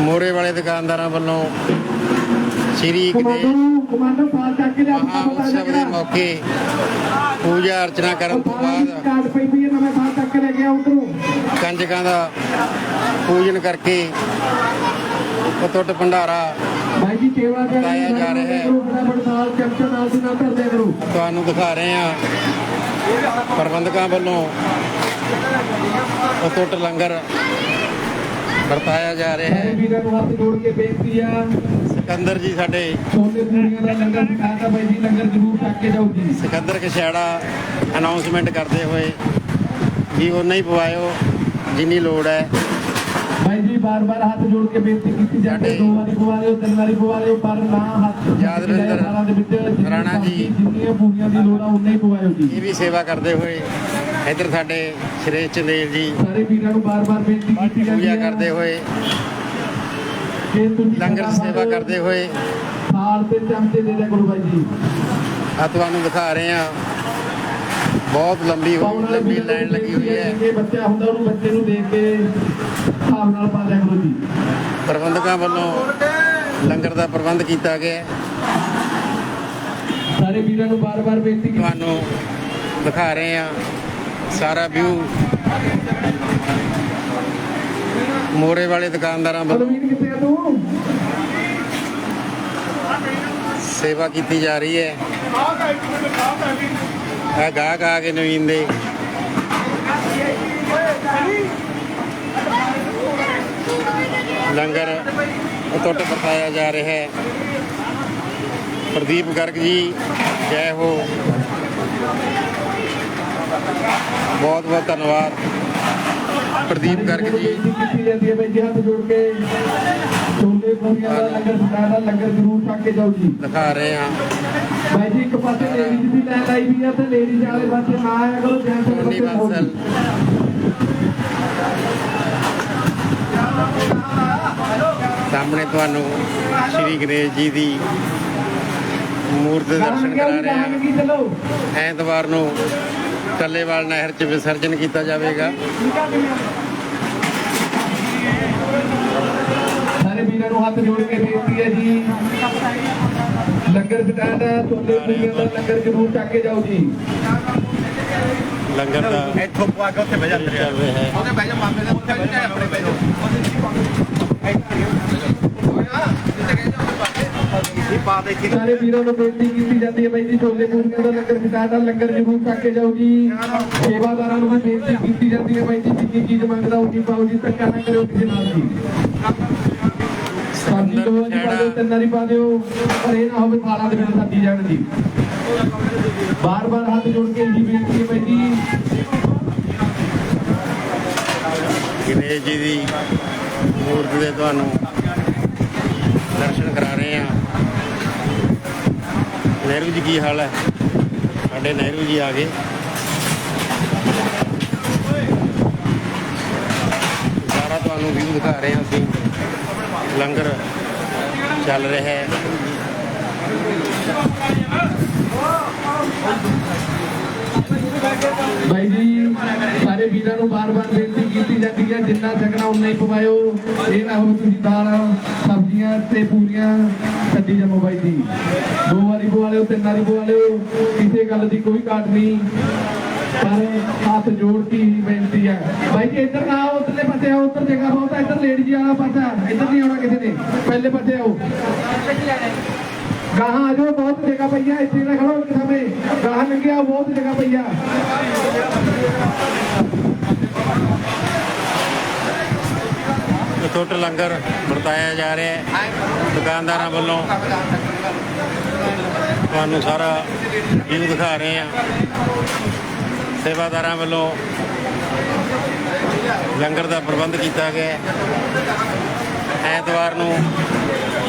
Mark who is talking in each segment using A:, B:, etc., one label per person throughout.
A: ਮੋਰੇ ਵਾਲੇ ਦੁਕਾਨਦਾਰਾਂ ਵੱਲੋਂ ਸ਼੍ਰੀ
B: ਕਮਾਂਡੋ
A: ਕਿਤੇ ਉਤਸਵ ਦੇ ਮੌਕੇ ਪੂਜਾ ਅਰਚਨਾ ਕਰਨ ਤੋਂ ਬਾਅਦ ਕੰਜਕਾਂ ਦਾ ਪੂਜਨ ਕਰਕੇ ਉਤਟ ਭੰਡਾਰਾ
B: ਭਾਈ ਜੀ ਸੇਵਾ ਕਰ
A: ਲਾਇਆ ਜਾ ਰਿਹਾ ਹੈ।
B: ਫਟਾਫਟ ਨਾਲ ਚਮਚਾ ਨਾਲ ਦੀ ਨਾਲ ਧਰ ਦਿਆ ਕਰੋ।
A: ਤੁਹਾਨੂੰ ਦਿਖਾ ਰਹੇ ਹਾਂ ਪ੍ਰਬੰਧਕਾਂ ਵੱਲੋਂ ਉਤਟ ਲੰਗਰ ਵਰਤਾਇਆ ਜਾ ਰਿਹਾ
B: ਸਾਰੇ
A: ਹੈ
B: ਵੀਰਾਂ ਨੂੰ ਹੱਥ ਜੋੜ ਕੇ ਬੇਨਤੀ ਆ।
A: ਸਿਕੰਦਰ ਜੀ ਸਾਡੇ
B: ਛੋਲੇ ਪੂਰੀਆਂ ਦਾ ਲੰਗਰ ਸਿਖਾਤਾ ਭਾਈ ਜੀ ਲੰਗਰ ਜ਼ਰੂਰ ਛੱਕ ਕੇ ਜਾਓ ਜੀ।
A: ਸਿਕੰਦਰ ਕਛੈੜਾ ਅਨਾਉਂਸਮੈਂਟ ਕਰਦੇ ਹੋਏ ਵੀ ਉਹ ਨਹੀਂ ਪਵਾਇਓ ਜਿੰਨੀ ਲੋੜ ਹੈ।
B: ਭਾਈ ਜੀ ਬਾਰ-ਬਾਰ ਹੱਥ ਜੋੜ ਕੇ ਬੇਨਤੀ ਕੀਤੀ ਜਾਂਦੀ ਦੋ ਵਾਰੀ ਪਵਾ ਲਿਓ ਤਿੰਨ ਵਾਰੀ ਪਵਾ ਲਿਓ ਪਰ ਨਾ ਹੱਥ
A: ਯਾਦਵਿੰਦਰ
B: ਸਾਲਾਂ ਦੇ ਵਿੱਚ
A: ਰਾਣਾ ਜੀ।
B: ਜਿੰਨੀਆਂ ਪੂਰੀਆਂ ਦੀ ਲੋੜ ਆ ਉਨਾ ਹੀ ਪਵਾਇਓ ਜੀ।
A: ਇਹ ਵੀ ਸੇਵਾ ਕਰਦੇ ਹੋਏ ਇੱਧਰ ਸਾਡੇ ਸ਼੍ਰੇਸ਼ ਚੰਦੇਲ ਜੀ
B: ਸਾਰੇ ਵੀਰਾਂ ਨੂੰ ਬਾਰ-ਬਾਰ ਬੇਨਤੀ ਕੀਤੀ ਜਾਂਦੀ ਹੈ।
A: ਕਰਦੇ ਹੋਏ ਲੰਗਰ ਦੀ ਸੇਵਾ ਕਰਦੇ ਹੋਏ
B: ਥਾਲ ਤੇ ਚਮਚੇ ਦੇ ਦਿਆ ਕਰੋ ਭਾਈ ਜੀ।
A: ਆ ਤੁਹਾਨੂੰ ਦਿਖਾ ਰਹੇ ਹਾਂ। ਬਹੁਤ ਲੰਬੀ ਲੰਬੀ ਲਾਈਨ ਲੱਗੀ ਹੋਈ ਹੈ।
B: ਜੇ ਬੱਚਾ ਹੁੰਦਾ ਉਹਨੂੰ ਬੱਚੇ ਨੂੰ ਦੇਖ ਕੇ ਹਿਸਾਬ ਨਾਲ ਪਾ ਦਿਆ ਕਰੋ ਜੀ।
A: ਪ੍ਰਬੰਧਕਾਂ ਵੱਲੋਂ ਲੰਗਰ ਦਾ ਪ੍ਰਬੰਧ ਕੀਤਾ ਗਿਆ।
B: ਸਾਰੇ ਵੀਰਾਂ ਨੂੰ ਬਾਰ-ਬਾਰ ਬੇਨਤੀ ਕੀਤੀ।
A: ਤੁਹਾਨੂੰ ਦਿਖਾ ਰਹੇ ਹਾਂ ਸਾਰਾ ਵਿਊ। ਮੋਰੇ ਵਾਲੇ ਦੁਕਾਨਦਾਰਾਂ ਵੱਲੋਂ
B: ਆ
A: ਸੇਵਾ ਕੀਤੀ ਜਾ ਰਹੀ ਹੈ। ਆ ਗਾਹਕ ਆ ਕੇ ਨਵੀਨ ਦੇ। ਲੰਗਰ ਉਤਟ ਵਰਤਾਇਆ ਜਾ ਰਿਹਾ ਹੈ। ਪ੍ਰਦੀਪ ਗਰਗ ਜੀ ਜੈ ਹੋ। ਬਹੁਤ ਬਹੁਤ ਧੰਨਵਾਦ। ਪ੍ਰਦੀਪ ਗਰਗ ਜੀ।
B: ਬੇਨਤੀ ਕੀਤੀ ਜਾਂਦੀ ਹੈ ਭਾਈ ਜੀ ਹੱਥ ਜੋੜ ਕੇ ਛੋਲੇ ਪੂਰੀਆਂ ਦਾ ਲੰਗਰ ਛਕਾਣਾ ਲੰਗਰ ਜ਼ਰੂਰ ਛਕ ਕੇ ਜਾਓ ਜੀ
A: ਦਿਖਾ ਰਹੇ ਹਾਂ।
B: ਭਾਈ ਜੀ ਇੱਕ ਪਾਸੇ ਲੇਡੀਜ਼ ਦੀ ਲਾਈਨ ਲਾਈ ਵੀ ਆ ਤੇ ਲੇਡੀਜ਼ ਵਾਲੇ ਪਾਸੇ ਨਾ ਆਇਆ ਕਰੋ ਜੈਂਟਸ
A: ਟੋਨੀ
B: ਪਾਸੇ।
A: ਸਾਹਮਣੇ ਤੁਹਾਨੂੰ ਸ਼੍ਰੀ ਗਣੇਸ਼ ਜੀ ਦੀ ਮੂਰਤ ਦਰਸ਼ਨ ਕਰਾ ਰਹੇ ਹਾਂ। ਐਤਵਾਰ ਨੂੰ ਟੱਲੇਵਾਲ ਨਹਿਰ 'ਚ ਵਿਸਰਜਨ ਕੀਤਾ ਜਾਵੇਗਾ।
B: ਸਾਰੇ ਵੀਰਾਂ ਨੂੰ ਹੱਥ ਜੋੜ ਕੇ ਬੇਨਤੀ ਹੈ ਜੀ। ਲੰਗਰ ਛਕਾਣਾ ਛੋਲੇ ਪੂਰੀਆਂ ਦਾ ਲੰਗਰ ਜ਼ਰੂਰ ਛਕ ਕੇ ਜਾਓ ਜੀ।
A: ਲੰਗਰ ਦਾ।
C: ਇੱਥੋਂ ਪਵਾ ਕੇ ਉੱਥੇ ਬਹਿ ਜਾਂਦੇ
A: ਹੈ
C: ਉਹਦੇ ਬਹਿ ਜਾ ਮਾਮੇ ਦੇ ਉੱਥੇ ਬਹਿ ਜਾ ਆਪਣੇ ਬਹਿ ਜਾ। ਦੇ
B: ਸਾਰੇ ਵੀਰਾਂ ਨੂੰ ਬੇਨਤੀ ਕੀਤੀ ਜਾਂਦੀ ਹੈ ਬਾਈ ਜੀ ਛੋਲੇ ਪੂਰੀਆਂ ਦਾ ਲੰਗਰ ਛਕਾਣਾ ਲੰਗਰ ਜ਼ਰੂਰ ਛਕ ਕੇ ਜਾਓ ਜੀ। ਸੇਵਾਦਾਰਾਂ ਨੂੰ ਵੀ ਬੇਨਤੀ ਕੀਤੀ ਜਾਂਦੀ ਹੈ ਬਾਈ ਜੀ ਜਿੰਨੀ ਚੀਜ਼ ਮੰਗਦਾ ਉਨੀ ਪਾਓ ਜੀ ਧੱਕਾ ਨਾ ਕਰਿਓ ਕਿਸੇ ਨਾਲ ਜੀ ਸਬਜ਼ੀ ਦੋ ਵਾਰੀ ਪਾ ਦਿਓ ਤਿੰਨ ਵਾਰੀ ਪਾ ਦਿਓ ਪਰ ਇਹ ਨਾ ਹੋਵੇ ਥਾਲਾਂ ਦੇ ਵਿੱਚ ਸੱਜੀ ਜਾਣ ਜੀ ਬਾਰ-ਬਾਰ ਹੱਥ ਜੋੜ ਕੇ ਜੀ ਬੇਨਤੀ ਹੈ ਬਾਈ ਜੀ।
A: ਗਣੇਸ਼ ਜੀ ਦੀ ਮੂਰਤ ਦੇ ਤੁਹਾਨੂੰ ਦਰਸ਼ਨ ਕਰਾ ਰਹੇ ਹਾਂ। ਨਹਿਰੂ ਜੀ ਕੀ ਹਾਲ ਹੈ? ਸਾਡੇ ਨਹਿਰੂ ਜੀ ਆ ਗਏ। ਸਾਰਾ ਤੁਹਾਨੂੰ ਵਿਊ ਦਿਖਾ ਰਹੇ ਹਾਂ ਅਸੀਂ। ਲੰਗਰ ਚੱਲ ਰਿਹਾ ਹੈ।
B: ਬਾਈ ਜੀ, ਸਾਰੇ ਵੀਰਾਂ ਨੂੰ ਬਾਰ-ਬਾਰ ਬੇਨਤੀ ਕੀਤੀ ਜਾਂਦੀ ਹੈ, ਜਿੰਨਾ ਛਕਣਾ ਉਨਾ ਹੀ ਪਵਾਇਓ। ਇਹ ਨਾ ਹੋਵੇ ਤੁਸੀਂ ਦਾਲ, ਸਬਜ਼ੀਆਂ ਤੇ ਪੂਰੀਆਂ ਛੱਡੀ ਜਾਵੋ ਬਾਈ ਜੀ। ਦੋ ਵਾਰੀ ਪਵਾ ਤਿੰਨ ਵਾਰੀ ਪਵਾ ਕਿਸੇ ਗੱਲ ਦੀ ਕੋਈ ਘਾਟ ਨਹੀਂ। ਪਰ ਹੱਥ ਜੋੜ ਕੇ ਹੀ ਬੇਨਤੀ ਹੈ। ਬਾਈ ਜੀ, ਇੱਧਰ ਨਾ ਆਓ, ਉਧਰਲੇ ਪਾਸੇ ਆਓ, ਉੱਧਰ ਜਗ੍ਹਾ ਬਹੁਤ ਹੈ, ਇੱਧਰ ਲੇਡੀ ਜੀ ਵਾਲਾ ਪਾਸਾ, ਇੱਧਰ ਨਹੀਂ ਆਉਣਾ ਕਿਸੇ ਨੇ। ਪਹਿਲੇ ਪਾਸੇ ਆਓ। ਗਾਹਾਂ ਆ ਜਾਓ, ਬਹੁਤ ਜਗ੍ਹਾ ਪਈ ਇੱਥੇ ਨਾ ਖੜੋ ਇੱਕ ਗਾਹਾਂ ਲੰਘਿਆ ਬਹੁਤ ਜਗ੍ਹਾ ਪਈ
A: ਟੁੱਟ ਲੰਗਰ ਵਰਤਾਇਆ ਜਾ ਰਿਹਾ ਹੈ। ਦੁਕਾਨਦਾਰਾਂ ਵੱਲੋਂ ਤੁਹਾਨੂੰ ਸਾਰਾ ਵਿਊ ਦਿਖਾ ਰਹੇ ਹਾਂ। ਸੇਵਾਦਾਰਾਂ ਵੱਲੋਂ ਲੰਗਰ ਦਾ ਪ੍ਰਬੰਧ ਕੀਤਾ ਗਿਆ ਐਤਵਾਰ ਨੂੰ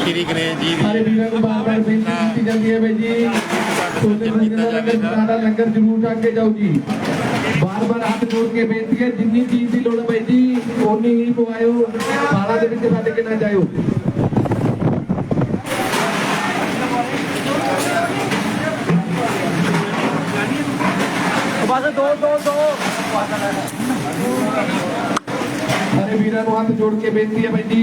A: ਸ਼੍ਰੀ ਗਣੇਸ਼ ਜੀ ਦੀ।
B: ਸਾਰੇ ਵੀਰਾਂ ਨੂੰ ਬਾਰ-ਬਾਰ ਬੇਨਤੀ ਕੀਤੀ ਜਾਂਦੀ ਹੈ ਬਈ ਜੀ। ਛੋਟੇ ਮੰਦਰ ਦਾ ਸਾਡਾ ਲੰਗਰ ਜ਼ਰੂਰ ਛਕ ਕੇ ਜਾਓ ਜੀ। ਬਾਰ-ਬਾਰ ਹੱਥ ਜੋੜ ਕੇ ਬੇਨਤੀ ਹੈ ਜਿੰਨੀ ਚੀਜ਼ ਦੀ ਲੋੜ ਹੈ ਜੀ ਓਨੀ ਹੀ ਪਵਾਇਓ। ਸਾਰਾ ਦੇ ਵਿੱਚ ਛੱਡ ਕੇ ਜਾਇਓ?
C: ਬਸ ਦੋ ਦੋ ਦੋ।
B: ਸਾਰੇ ਵੀਰਾਂ ਨੂੰ ਹੱਥ ਜੋੜ ਕੇ ਬੇਨਤੀ ਹੈ ਬਈ ਜੀ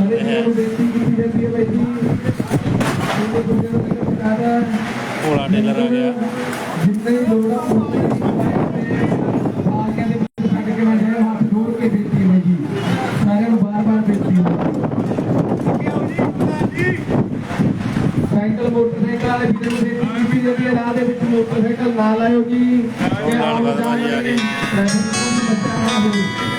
B: सकते हैं घोड़ा टेलर आ गया ਸਾਈਕਲ ਮੋਟਰਸਾਈਕਲ ਵੀਡੀਓ ਦੇ ਟੀਵੀ ਦੇ ਵੀ ਰਾਹ ਦੇ ਵਿੱਚ ਮੋਟਰਸਾਈਕਲ ਨਾ ਲਾਇਓ ਜੀ ਕਿ ਆਉਣ ਜਾਣ ਵਾਲੇ ਬੱਚਾ ਨਾ ਹੋਵੇ